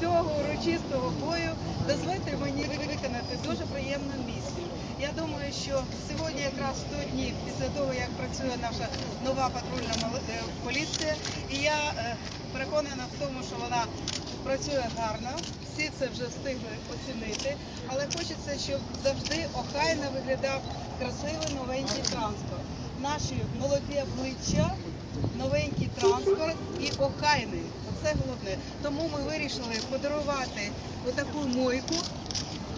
цього урочистого бою дозвольте мені виконати дуже приємну місію. Я думаю, що сьогодні якраз 100 днів після того, як працює наша нова патрульна е, поліція, і я е, переконана в тому, що вона працює гарно. Всі це вже встигли оцінити, але хочеться, щоб завжди охайно виглядав красивий новенький транспорт. Наші молоді обличчя, новенький транспорт і охайний. Це головне. Тому ми вирішили подарувати отаку мойку,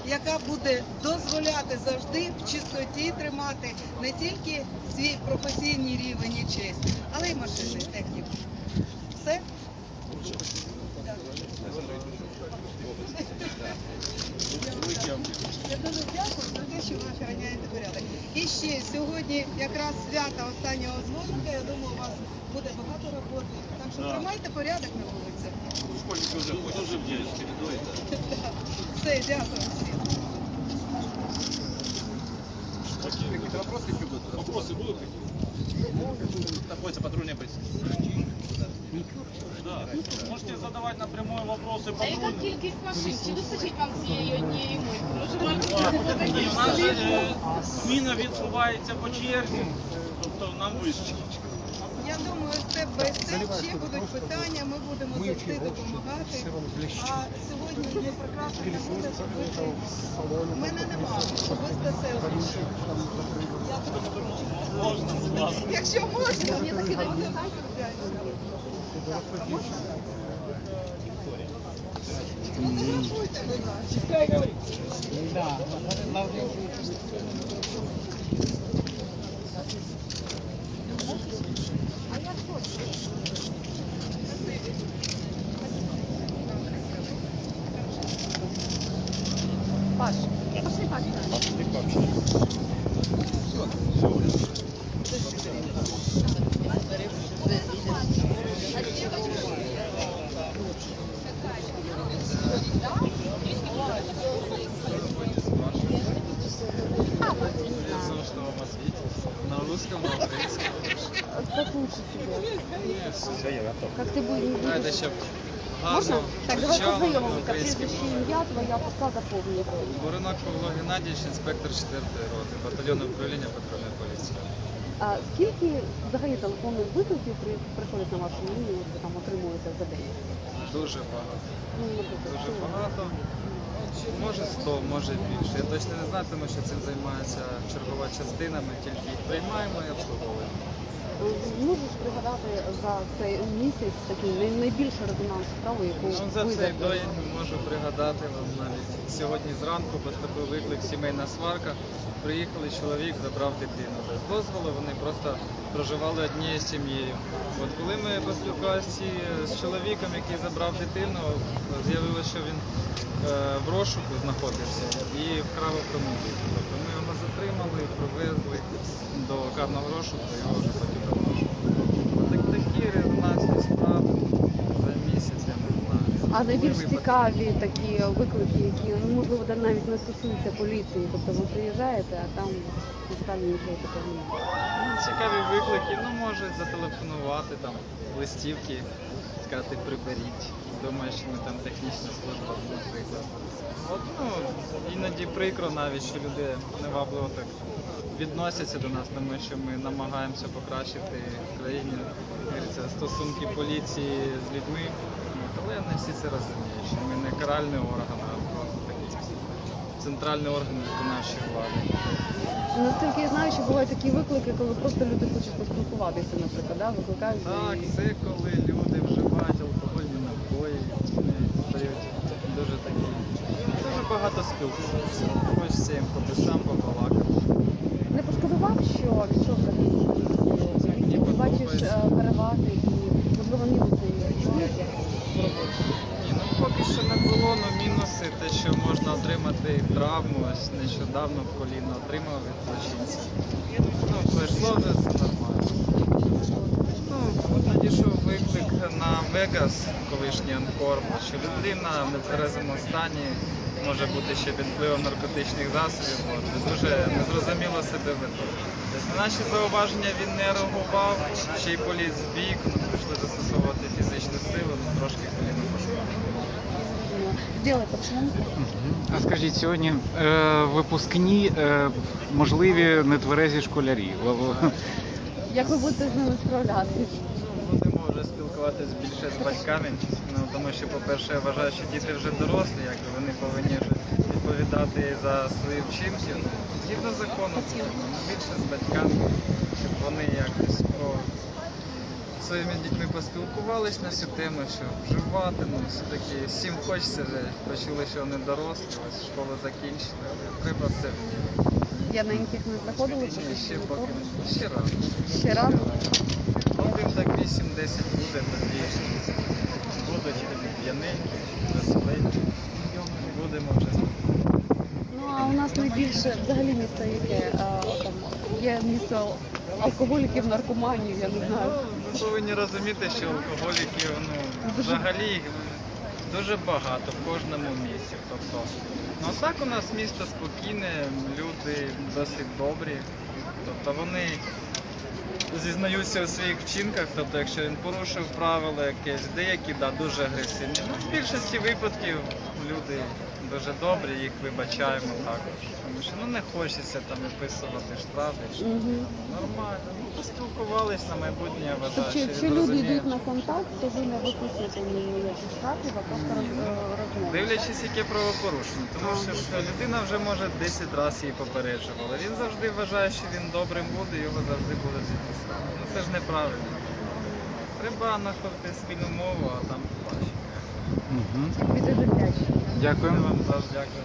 яка буде дозволяти завжди в чистоті тримати не тільки свій професійний рівень і честь, але й машини, техніку. Все? Я дуже дякую за те, що ви охороняєте порядок. І ще сьогодні якраз свято останнього дзвоника. Я думаю, у вас буде багато роботи. Так що тримайте порядок на вулиці. Школьники вже ходять, вже. Все, дякую всім. Какие-то вопросы еще будут? Вопросы будут какие-то? Находится патрульная полиция. Да. Можете задавать напрямую вопросы А яка патрульным. кількість машин? Чи вистачить вам цієї однієї мойки? Може, вам нас е, зміна відбувається по черзі, тобто нам вистачить. Думаю, степ бай степ ще будуть питання, ми будемо завжди допомагати. А сьогодні є прекрасна нагода, щоб ви У мене немає особисто селфі. Я дуже прошу. Якщо можна, мені таки Можна? Фотографуйте, будь На русском, на украинском. Как лучше тебе? Как ты будешь? Знаєте, щоб Можно? Гарно Так, давай познайомимося. Прізвище, ім'я, твоя посада повністю. Боринок Павло Геннадійович, інспектор 4-ї роти, батальйону управління патрульної поліції. А скільки взагалі телефонних викликів при, приходять на вашу лінію, ви там отримуєте за день? Дуже багато. Ну, наприклад, Дуже що? багато. Може 100, може більше. Я точно не знаю, тому що цим займається чергова частина. Ми тільки їх приймаємо і обслуговуємо. Можеш пригадати за цей місяць такий най- найбільший резонанс справи, яку Ну, за цей закрили? день можу пригадати вам навіть сьогодні зранку поступив виклик сімейна сварка. Приїхали чоловік, забрав дитину без дозволу. Вони просто проживали однією сім'єю. От коли ми поспілкувалися ці- з чоловіком, який забрав дитину, з'явилося, що він е, в розшуку знаходився і вкрав автомобіль. Тобто ми його затримали, провезли до карного розшуку, його вже потім. Так, такі резонансні справи за місяць, я не знаю. А найбільш цікаві такі виклики, які ну, можливо навіть не стосуються поліції. Тобто ви приїжджаєте, а там нічого такого. Ну, Цікаві виклики, ну може зателефонувати там листівки, сказати приберіть. Думаю, що ми там технічна служба, наприклад. От, ну, іноді прикро навіть, що люди невабливо так відносяться до нас, тому що ми намагаємося покращити в країні стосунки поліції з людьми. Але не всі це розуміють, що ми не каральний орган, центральний орган виконавчої влади. Наскільки я знаю, що бувають такі виклики, коли просто люди хочуть поспілкуватися, наприклад, да? викликають. Так, і- це коли люди вживають алкогольні напої, вони стають дуже такі. Дуже багато спілкуються. Хочеться їм по душам побалакати. Не пошкодував, що пішов за Ти бачиш подобається. е, переваги і можливо мінуси в. Ні, ну поки що не було, ну мінуси, те, що можна отримати травму, ось нещодавно в коліно отримав від злочинця. Ну, пройшло все нормально. Ну, от надійшов виклик на Вегас, колишній Анкор, що людина в нетверезому стані може бути ще під впливом наркотичних засобів, от, дуже незрозуміло себе веде. Тобто на наші зауваження він не реагував, ще й поліз в бік, прийшли застосовувати фізичну силу, ну, трошки коліно поставили. Сделать почему? А скажіть, сьогодні е, випускні е, можливі нетверезі школярі. Як ви будете з ними справлятися? Будемо вже спілкуватися більше з батьками, ну, тому що, по-перше, я вважаю, що діти вже дорослі, якби вони повинні вже відповідати за свої вчинки. Ну, Згідно закону, ну, більше з батьками, щоб вони якось по своїми дітьми поспілкувались на цю тему, що вживати, ну, все-таки всім хочеться вже, почули, що вони дорослі, ось школу закінчили, але треба все вміти. П'яненьких не знаходили Ні, ще поки не. Ще рано. Ще рано? Один так 8-10 буде, тоді будуть п'яненькі, веселенькі. Будемо вже. Ну а у нас найбільше взагалі місто яке а, там є місто алкоголіків, наркоманів, я не Ну, знаю. Ви повинні розуміти, що алкоголіків ну, взагалі їх дуже багато в кожному місці. Тобто, ну а так у нас місто спокійне, люди досить добрі. Тобто вони зізнаються у своїх вчинках, тобто якщо він порушив правила якесь, деякі да, дуже агресивні. Ну, в більшості випадків люди дуже добрі, їх вибачаємо також. Тому що ну, не хочеться там виписувати штрафи. чи Угу. Нормально. Поспілкувались на майбутнє, вважаю, Тобто, що якщо люди йдуть на контакт, то ви не виписуєте ніяких штрафів, а просто роз- е. Дивлячись, яке правопорушення, тому що людина вже може 10 разів її попереджувала. Він завжди вважає, що він добрим буде, його завжди будуть відпускати. Ну це ж неправильно. Треба знаходити спільну мову, а там побачимо. Від вдячні. Дякую. Вам завжди дякую.